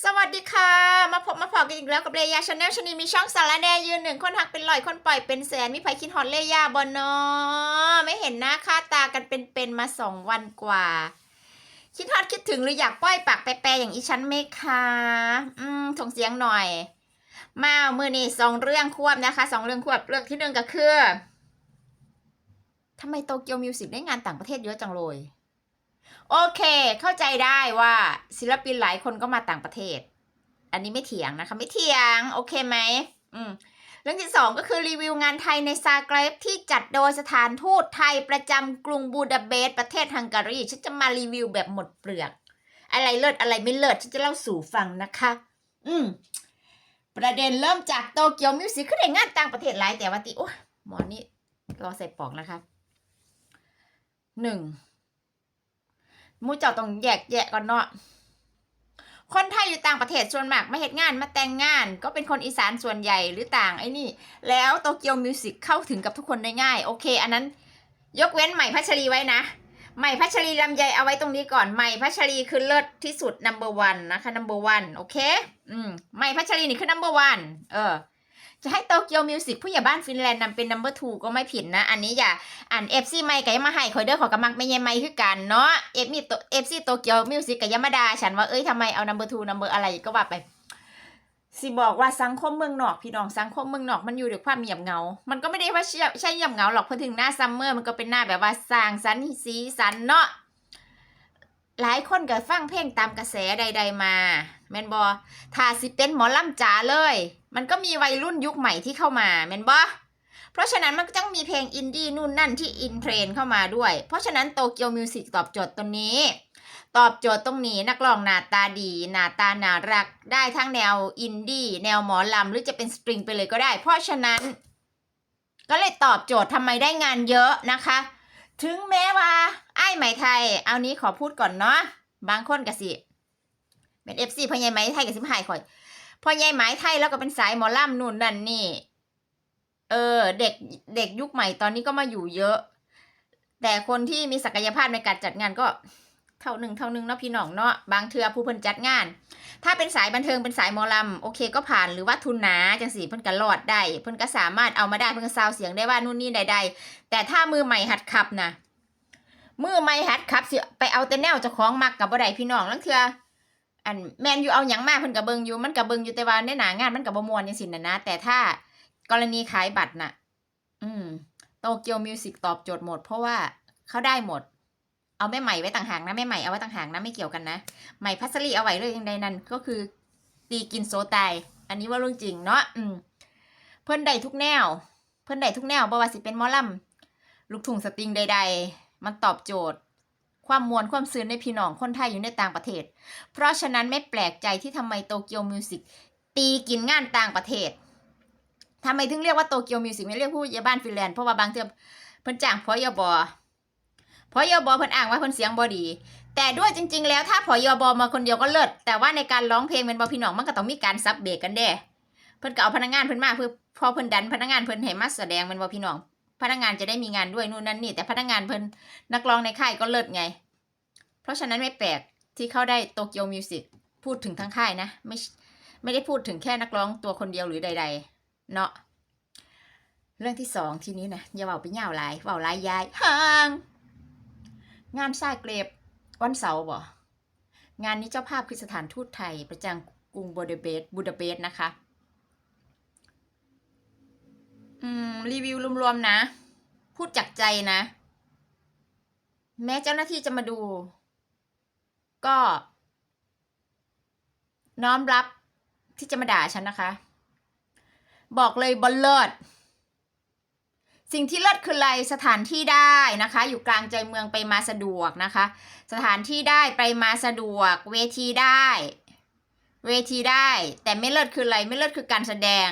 สวัสดีค่ะ มาพบมาพอกันอีกแล้วกับเลยาชาแนลชนีมีช่องสารแนยืนหนึ่งคนหักเป็นลอยคนปล่อยเป็นแสนมีไผคิดฮอตเลยาบอนอไม่เห็นหน้าค่าตากันเป็นๆมาสองวันกว่า คิดฮอตคิดถึงหรืออยากป้อยปากแปรๆอย่างอีฉันไหมคะอืมส่งเสียงหน่อย มามือนี่สองเรื่องควบนะคะสองเรื่องควบเรื่องที่หนึ่งก็คือทำไมโตเกียวมิวสิกได้งานต่างประเทศเยอะจังเลย โอเค เข้าใจได้ว่าศิลปินหลายคนก็มาต่างประเทศ อันนี้ไม่เถียงนะคะ ไม่เถียง โอเคไหมอืมเรื่องที่สองก็คือรีวิวงานไทยในซาเกรบที่จัดโดยสถานทูตไทยประจำกรุงบูดาเปสต์ประเทศฮังการีฉันจะมารีวิวแบบหมดเปลือก อะไรเลิศอะไรไม่เลิศฉันจะเล่าสู่ฟังนะคะ อืมประเด็นเริ่มจากโตเกียวมิวสิกคือได้งานต่างประเทศหลายแต่ว่าติโอ้ยหมอนี่รอใส่ปอกนะคะหนึ่ง มูเจ้าต้องแยกแยะก่อนเนาะคนไทยอยู่ต่างประเทศส่วนมากมาเฮ็ดงานมาแต่งงาน ก็เป็นคนอีสานส่วนใหญ่หรือต่างไอ้นี่ แล้วโตเกียวมิวสิกเข้าถึงกับทุกคนได้ง่าย โอเค อันนั้น ยกเว้นใหม่พัชรีไว้นะ ใหม่พัชรีลำไยเอาไว้ตรงนี้ก่อนใหม่พัชรีคือเลิศที่สุด number one นะคะ number one โอเค อืมใหม่พัชรีนี่คือ number one เออ จะให้โตเกียวมิวสิกผู้ใหญ่บ้านฟินแลนด์นำเป็น number two ก็ไม่ผิดนะ อันนี้อย่าอ่านเอฟซีไม่ก็ยังมาให้คอยเด้อขอกำมักไม่เย็นไม่คือกันเนาะเอฟมีเอฟซีโตเกียวมิวสิกกับยามาดาฉันว่าเอ้ยทำไมเอานัมเบอร์ทูนัมเบอร์อะไรก็ว่าไปสิบอกว่าสังคมเมืองนอกพี่น้องสังคมเมืองนอกมันอยู่ด้วยความเงียบเหงา มันก็ไม่ได้ว่าใช่เงียบเหงาหรอกเพอถึงหน้าซัมเมอร์มันก็เป็นหน้าแบบว่าสร้างสรรค์สีสันเนาะหลายคนก็ฟังเพลงตามกระแสใด ๆมา แมนบอถ้าสิเป็นหมอลำจ๋าเลย มันก็มีวัยรุ่นยุคใหม่ที่เข้ามาแมนบอเพราะฉะนั้นมันก็ต้องมีเพลงอินดี้นู่นนั่นที่อินเทรนเข้ามาด้วย เพราะฉะนั้นโตเกียวมิวสิกตอบโจทย์ตรงนี้ ตอบโจทย์ตรงนี้นักร้องหน้าตาดีหน้าตาน่ารัก ได้ทั้งแนวอินดี้แนวหมอลำหรือจะเป็นสตริงไปเลยก็ได้ เพราะฉะนั้น ก็เลยตอบโจทย์ทำไมได้งานเยอะนะคะ ถึงแม้ว่า ไอ้ายไหมไทย เอานี้ขอพูดก่อนเนาะบางคนกะสิ เป็นเอฟซีพ่อใหญ่ไหมไทยกับสิมหายข่อยพ่อใหญ่ไหมไทยแล้วก็เป็นสายหมอล่ำนู่นนั่นนี่ เออ เด็กเด็กยุคใหม่ตอนนี้ก็มาอยู่เยอะ แต่คนที่มีศักยภาพในการจัดงานก็เท่าหนึ่งเท่าหนึ่งเนาะพี่น้องเนาะบางเทือผู้เพิ่นจัดงาน ถ้าเป็นสายบันเทิงเป็นสายหมอลำโอเคก็ผ่านหรือว่าทุนหนาจังสีเพิ่นก็รอดได้ เพิ่นก็สามารถเอามาได้เพิ่นก็ซาวเสียงได้ว่านู่นนี่ใดๆแต่ถ้ามือใหม่หัดขับนะมือใหม่หัดขับสิไปเอาแต่แนวเจ้าของมักกับบ่ได้พี่น้องลังเทือ อันแมนอยู่เอาหยังมากเพิ่นก็เบิงอยู่มันก็เบิงอยู่แต่ว่าในหนางานมันก็บ่ม่วนจังซี่น่ะนะแต่ถ้ากรณีขายบัตรน่ะ อืมโตเกียวมิวสิกตอบโจทย์หมด เพราะว่าเขาได้หมด เอาแม่ใหม่ไว้ต่างหากนะแม่ใหม่เอาไว้ต่างหากนะไม่เกี่ยวกันนะใหม่พัสลีเอาไว้เลยยังใดนั้น ก็คือ ตีกินโซตายอันนี้ว่าเรื่องจริงเนาะอืม เพิ่นได้ทุกแนว เพิ่นได้ทุกแนวบ่ว่าสิเป็นมอลำลูกทุ่งสตริงใด ๆ มันตอบโจทย์ ความมวลความซื่นในพี่น้องคนไทยอยู่ในต่างประเทศ เพราะฉะนั้นไม่แปลกใจที่ทำไมโตเกียวมิวสิกตีกินงานต่างประเทศทำไมถึงเรียกว่าโตเกียวมิวสิกไม่เรียกผู้ใหญ่บ้านฟินแลนด์เพราะว่าบางเทื่อเพิ่นจ้างพอยบอพอยบอเพิ่นอ้างว่าเพิ่นเสียงบ่ดี แต่ด้วยจริง ๆ แล้วถ้าพอยบอมาคนเดียวก็เลิศแต่ว่าในการร้องเพลงเป็นบ่พี่น้องมันก็ต้องมีการซับเบรกกันเด้เพิ่นก็เอาพนักงานเพิ่นมาเพื่อพอเพิ่นดันพนักงานเพิ่นให้มาแสดงเป็นบ่พี่น้อง พนักงานจะได้มีงานด้วยนู่นนั่นนี่แต่พนักงานเพิ่นนักร้องในค่ายก็เลิศไง เพราะฉะนั้นไม่แปลกที่เขาได้โตเกียวมิวสิกพูดถึงทั้งค่ายนะ ไม่ไม่ได้พูดถึงแค่นักร้องตัวคนเดียวหรือใด ๆ เนาะเรื่องที่สองทีนี้นะอย่าเบาไปเหย่าหลายเบาหลายยายห่างงานสร้างเกรบวันเสาร์บ่งานนี้เจ้าภาพคือสถานทูตไทยประจำกรุงบูดาเปสต์บูดาเปสต์นะคะ อืม รีวิวรวมๆนะ พูดจากใจนะ แม้เจ้าหน้าที่จะมาดู ก็ น้อมรับที่จะมาด่าฉันนะคะ บอกเลยบอลเลิศสิ่งที่เลิศคืออะไรสถานที่ได้นะคะ อยู่กลางใจเมืองไปมาสะดวกนะคะ สถานที่ได้ไปมาสะดวก เวทีได้ เวทีได้ แต่ไม่เลิศคืออะไรไม่เลิศคือการแสดง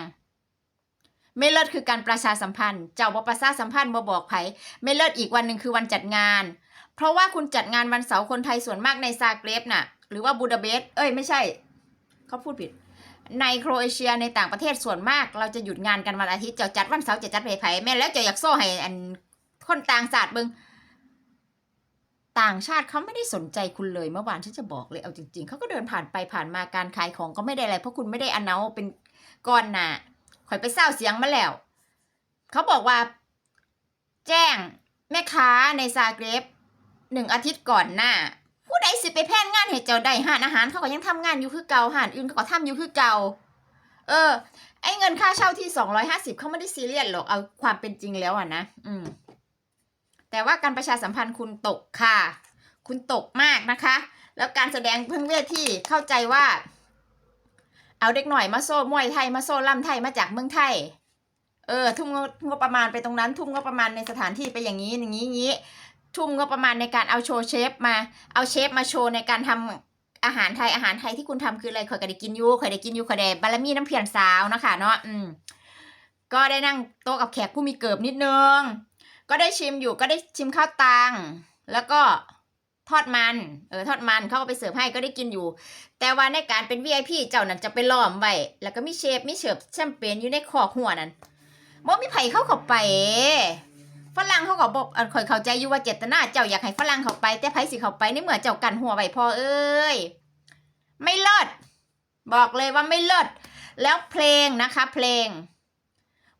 ไม่เลิศคือการประชาสัมพันธ์ เจ้าบประชาสัมพันธ์บ่บอกไผไม่เลิศอีกวันหนึ่งคือวันจัดงาน เพราะว่าคุณจัดงานวันเสาร์คนไทยส่วนมากในซาเกรบน่ะ หรือว่าบูดาเปสต์เอ้ยไม่ใช่เขาพูดผิด ในโครเอเชียในต่างประเทศส่วนมาก เราจะหยุดงานกันวันอาทิตย์จะจัดวันเสาร์จะจัดไผ่ไผ่แม่แล้วจะอยากโซ่ให้อันคนต่างศาสตร์เบิงต่างชาติเขาไม่ได้สนใจคุณเลยเมื่อวานฉันจะบอกเลยเอาจริง ๆเขาก็เดินผ่านไปผ่านมาการขายของก็ไม่ได้อะไรเพราะคุณไม่ได้อนเนาเป็นก้อนหนา ข่อยไปเศร้าเสียงมาแล้ว เขาบอกว่า แจ้งแม่ค้าในซาเกรบหนึ่งอาทิตย์ก่อนหน้า ผู้ใดสิไปแพนงานให้เจ้าได้หานอาหารเขาก็ยังทำงานอยู่คือเก่าหานอื่นเขาก็ทำอยู่คือเก่าเออ ไอเงินค่าเช่าที่สองร้อยห้าสิบเขาไม่ได้ซีเรียสหรอกเอาความเป็นจริงแล้วอะนะอืม แต่ว่าการประชาสัมพันธ์คุณตกค่ะ คุณตกมากนะคะ แล้วการแสดงเพิ่งเวทีเข้าใจว่า เอาเด็กหน่อยมาโซ่มวยไทยมาโซ่ล่ำไทยมาจากเมืองไทย เออ ทุ่มงบประมาณไปตรงนั้น ทุ่มงบประมาณในสถานที่ไปอย่างนี้อย่างนี้อย่างนี้ ทุ่มงบประมาณในการเอาโชว์เชฟมาเอาเชฟมาโชว์ในการทำอาหารไทยอาหารไทยที่คุณทำคืออะไรเคยก็ได้กินยูเคยได้กินยูเคยได้บารมีน้ำเพียรสาวนะคะเนาะอืมก็ได้นั่งโต๊ะกับแขกผู้มีเกิบนิดนึง ก็ได้ชิมอยู่ก็ได้ชิมข้าวตังแล้วก็ ทอดมัน เออทอดมันเขาก็ไปเสิร์ฟให้ก็ได้กินอยู่ แต่ว่าในการเป็น VIP เจ้านั้นจะไปล้อมไว้แล้วก็มีเชฟมีเฉิบแชมเปญอยู่ในคอกหัวนั้นบ่มีไผเข้าเข้าไปฝรั่งเขาก็บอกคอยเข้าใจอยู่ว่าเจตนาเจ้าอยากให้ฝรั่งเข้าไป แต่ไผสิเข้าไปในเมื่อเจ้ากันหัวไว้พอเอ้ยไม่เลิศบอกเลยว่าไม่เลิศแล้วเพลงนะคะ เพลง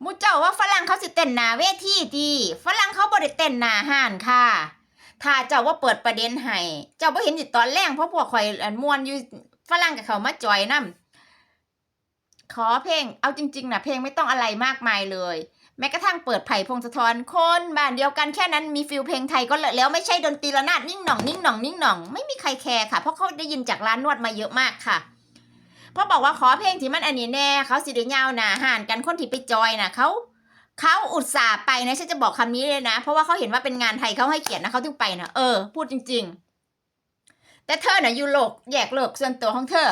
มูเจ้าว่าฝรั่งเขาสิเต้นหนาเวทีดีฝรั่งเขาบ่ได้เต้นหนาห้านค่ะ ถ้าเจ้าว่าเปิดประเด็นให้เจ้าบ่เห็นอยู่ตอนแรกเพราะพวกข่อยอันมวนอยู่ฝรั่งกับเขามาจอยนํขอเพลง เอาจริงๆนะเพลงไม่ต้องอะไรมากมายเลย แม้กระทั่งเปิดไผ่พงศธรคนบ้านเดียวกันแค่นั้นมีฟิลเพลงไทยก็แล้วไม่ใช่ดนตรีระนาดนิ่งหน่องนิ่งหน่องนิ่งหน่องไม่มีใครแคร์ค่ะ เพราะเขาได้ยินจากร้านนวดมาเยอะมากค่ะเพราะบอกว่าขอเพลงที่มันอันนี้แน่ เขาสิได้ยาวหนาห่านกันคนที่ไปจอยนะเขา เขาอุตส่าห์ไปนะฉันจะบอกคำนี้เลยนะ เพราะว่าเขาเห็นว่าเป็นงานไทยเขาให้เกียรตินะเขาถึงไปนะเออพูดจริง ๆ แต่เธอน่ะอยู่โลกแยกโลกส่วนตัวของเธอ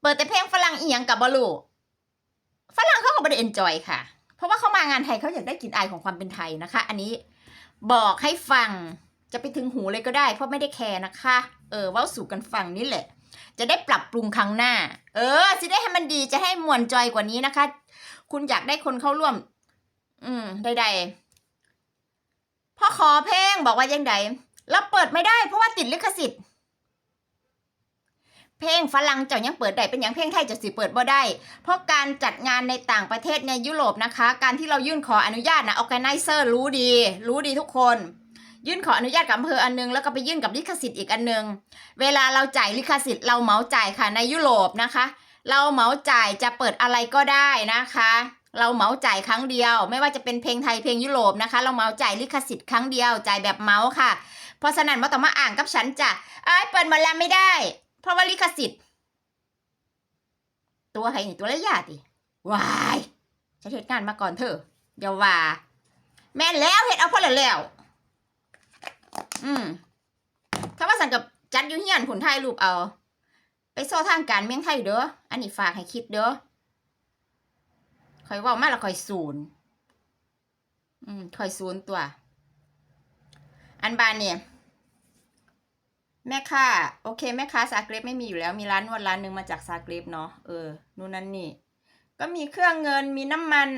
เปิดแต่เพลงฝรั่งอีหยังกับบอลูฝรั่งเขาก็ไม่ได้เอนจอยค่ะ เพราะว่าเขามางานไทยเขาอยากได้กลิ่นอายของความเป็นไทยนะคะ อันนี้บอกให้ฟังจะไปถึงหูเลยก็ได้ เพราะไม่ได้แคร์นะคะ เออว่าสู่กันฟังนี่แหละ จะได้ปรับปรุงครั้งหน้า เออจะได้ให้มันดีจะให้มวนจอยกว่านี้นะคะ คุณอยากได้คนเข้าร่วม อืมใดๆพ่อขอเพลงบอกว่ายังไงเราเปิดไม่ได้เพราะว่าติดลิขสิทธิ์ เพลงฝรั่งเจ้ายังเปิดได้เป็นอย่างเพลงไทยจะสิเปิดบ่ได้ เพราะการจัดงานในต่างประเทศในยุโรปนะคะ การที่เรายื่นขออนุญาตนะออแกไนเซอร์รู้ดี รู้ดีทุกคน ยื่นขออนุญาตกับอำเภออันนึง แล้วก็ไปยื่นกับลิขสิทธิ์อีกอันนึง เวลาเราจ่ายลิขสิทธิ์เราเหมาจ่ายค่ะในยุโรปนะคะ เราเหมาจ่ายจะเปิดอะไรก็ได้นะคะ เราเหมาจ่ายครั้งเดียว ไม่ว่าจะเป็นเพลงไทยเพลงยุโรปนะคะ เราเหมาจ่ายลิขสิทธิ์ครั้งเดียวจ่ายแบบเหมาค่ะ เพราะฉะนั้นมาต้อมาอ่านกับฉันจ้ะไอ้เปิดหมาแล้วไม่ได้ เพราะว่าลิขสิทธิ์ ตัวใครนี่ตัวระยะดิวายฉันเหตุงานมาก่อนเถอะอย่าว่า แม่นแล้วเห็ดเอาพอแล้วแล้ว อืมถ้าว่าสันกับจัดยูเฮียนผุนไทยรูปเอา ไปโซ่ทางการเมืองไทยเด้ออันนี้ฝากให้คิดเด้อ อยว่ามาแล้วคอยศูนย์อืมคอยศูนย์ตัว อันบานเนี่ยแม่ค้าโอเคแม่ค้าซากรบไม่มีอยู่แล้วมีร้านนวดร้านหนึ่งมาจากซากรบเนาะเออนู่นนั่นนี่ ก็มีเครื่องเงินมีน้ำมัน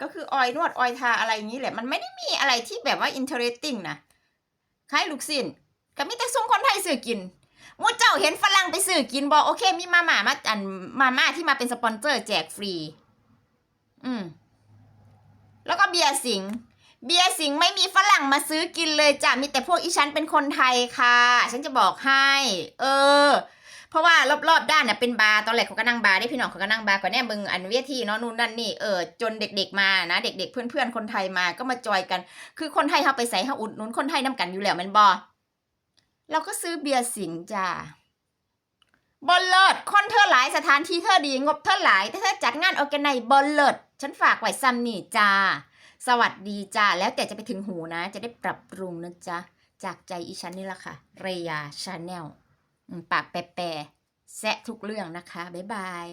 ก็คือออยนวดออยทาอะไรอย่างนี้แหละมันไม่ได้มีอะไรที่แบบว่า interesting นะคล้ายลูกศิษย์ก็มีแต่ส่งคนไทยซื้อกินมูเจ้าเห็นฝรั่งไปซื้อกินบอกโอเคมีมาม่ามาอันมาม่าที่มาเป็นสปอนเซอร์แจกฟรี อืม แล้วก็เบียร์สิงห์เบียร์สิงห์ไม่มีฝรั่งมาซื้อกินเลยจ้ะ มีแต่พวกอีฉันเป็นคนไทยค่ะ ฉันจะบอกให้ เออ เพราะว่ารอบๆด้านเนี่ยเป็นบาร์ ตอนแรกเขาก็นั่งบาร์ได้พี่น้องเขาก็นั่งบาร์ก่อนแน่มึงอันเวทีเนาะนู่นนั่นนี่ เออ จนเด็กๆมานะ เด็กๆเพื่อนๆคนไทยมาก็มาจอยกัน คือคนไทยเขาไปใส่เขาอุดหนุนคนไทยน้ำกันอยู่แล้วแมันบอเราก็ซื้อเบียร์สิงห์จ้าบอลเลิศคนเธอหลายสถานที่เธอดีงบเธอหลายแต่เธอจัดงานออแกไนบอลเลิศ ฉันฝากไว้ซ้ำนี่จ้า สวัสดีจ้า แล้วแต่จะไปถึงหูนะ จะได้ปรับปรุงนะจ๊ะ จากใจอีฉันนี่แหละค่ะ เรยาชาแนล ปากแปรแปรแซะทุกเรื่องนะคะ บ๊ายบาย